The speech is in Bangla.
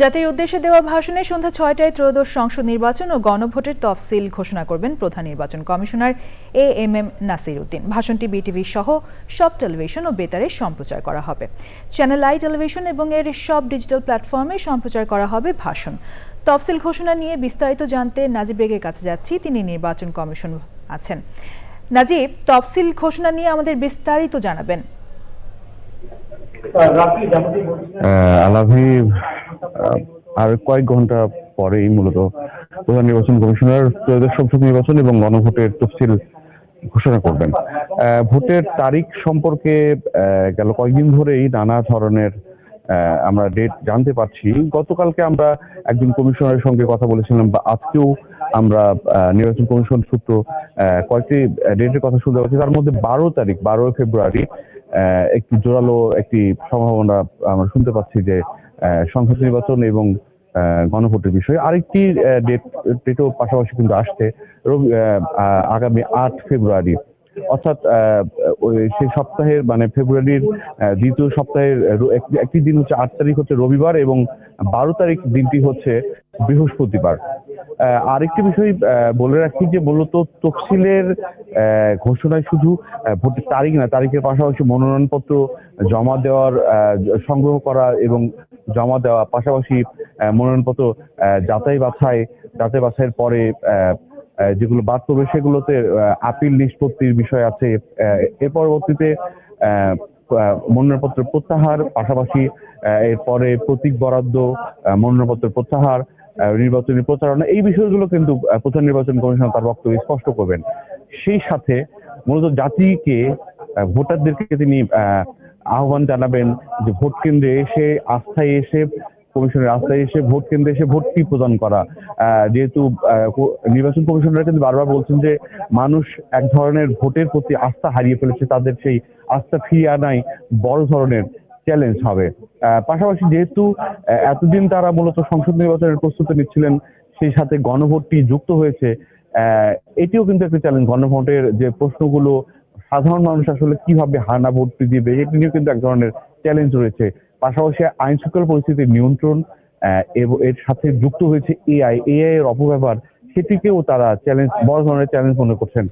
জাতির উদ্দেশ্যে দেওয়া ভাষণে সন্ধ্যা ছয়টায় ত্রয়োদশ সংসদ নির্বাচন ও গণভোটের তফসিল ঘোষণা করবেন প্রধান নির্বাচন commissioner A M M Nasir Uddin ভাষণটি BTV সহ সব টেলিভিশন ও বেতারে সম্প্রচার করা হবে। চ্যানেল আই টেলিভিশন এবং এর সব ডিজিটাল প্ল্যাটফর্মে সম্প্রচার করা হবে ভাষণ। তফসিল ঘোষণা নিয়ে বিস্তারিত জানতে নাজিব বেগের কাছে যাচ্ছি। তিনি নির্বাচন কমিশন আছেন। নাজিব তফসিল ঘোষণা নিয়ে আমাদের বিস্তারিত জানাবেন। আলাভি আর কয়েক ঘণ্টা পরেই মূলত প্রধান নির্বাচন কমিশনার ত্রয়োদশ সংসদ নির্বাচন এবং গণভোটের তফসিল ঘোষণা করবেন। ভোটের তারিখ সম্পর্কে গেল কয়েকদিন ধরেই নানা ধরনের আমরা ডেট জানতে পারছি। গতকালকে আমরা একজন কমিশনারের সঙ্গে কথা বলেছিলাম বা আজকেও আমরা নির্বাচন কমিশন সূত্র কয়েকটি ডেটের কথা শুনতে পাচ্ছি। তার মধ্যে বারো তারিখ, বারোই ফেব্রুয়ারি একটি জোরালো একটি সম্ভাবনা আমরা শুনতে পাচ্ছি যে সংসদ নির্বাচন এবং গণভোটের বিষয়ে আরেকটি ডেট ডেটও পাশাপাশি কিন্তু আসছে আগামী আট ফেব্রুয়ারি। অর্থাৎ সেই সপ্তাহের মানে ফেব্রুয়ারির দ্বিতীয় সপ্তাহের একটি- দিন হচ্ছে আট তারিখ হচ্ছে রবিবার এবং বারো তারিখ দিনটি হচ্ছে বৃহস্পতিবার। আরেকটি বিষয় বলে রাখি যে মূলত তফসিলের ঘোষণায় শুধু ভোটের তারিখ না, তারিখের পাশাপাশি মনোনয়নপত্র জমা দেওয়ার সংগ্রহ করা এবং জমা দেওয়া, পাশাপাশি মনোনয়নপত্র যাচাই বাছাই যাচাই বাছাইয়ের পরে যেগুলো পড়বে সেগুলোতে আপিল নিষ্পত্তির বিষয় আছে। এর পরবর্তীতে মনোনয়নপত্র প্রত্যাহার পাশাপাশি এরপরে প্রতীক বরাদ্দ মনোনয়নপত্র প্রত্যাহার নির্বাচনী প্রচারণা এই বিষয়গুলো কিন্তু প্রধান নির্বাচন কমিশন তার বক্তব্য স্পষ্ট করবেন। সেই সাথে মূলত জাতিকে ভোটারদেরকে তিনি আহ, আহ্বান জানাবেন যে ভোট কেন্দ্রে এসে আস্থায় এসে কমিশনের আস্থায় এসে ভোট কেন্দ্রে এসে ভোটটি প্রদান করা। যেহেতু নির্বাচন কমিশনার কিন্তু বারবার বলছেন যে মানুষ এক ধরনের ভোটের প্রতি আস্থা হারিয়ে ফেলেছে, তাদের সেই আস্থা ফিরিয়ে আনাই বড় ধরনের চ্যালেঞ্জ হবে। পাশাপাশি যেহেতু এতদিন তারা মূলত সংসদ নির্বাচনের প্রস্তুতি নিচ্ছিলেন, সেই সাথে গণভোটটি যুক্ত হয়েছে এটিও কিন্তু একটা চ্যালেঞ্জ গণভোটের যে প্রশ্নগুলো, সাধারণ মানুষ আসলে কীভাবে হানা ভোটটি দিবে এটি নিয়েও কিন্তু এক ধরনের চ্যালেঞ্জ রয়েছে। পাশাপাশি আইন শৃঙ্খলা পরিস্থিতির নিয়ন্ত্রণ এর সাথে যুক্ত হয়েছে এআই এআই এর অপব্যবহার, সেটিকেও তারা চ্যালেঞ্জ বড় ধরনের চ্যালেঞ্জ মনে করছেন।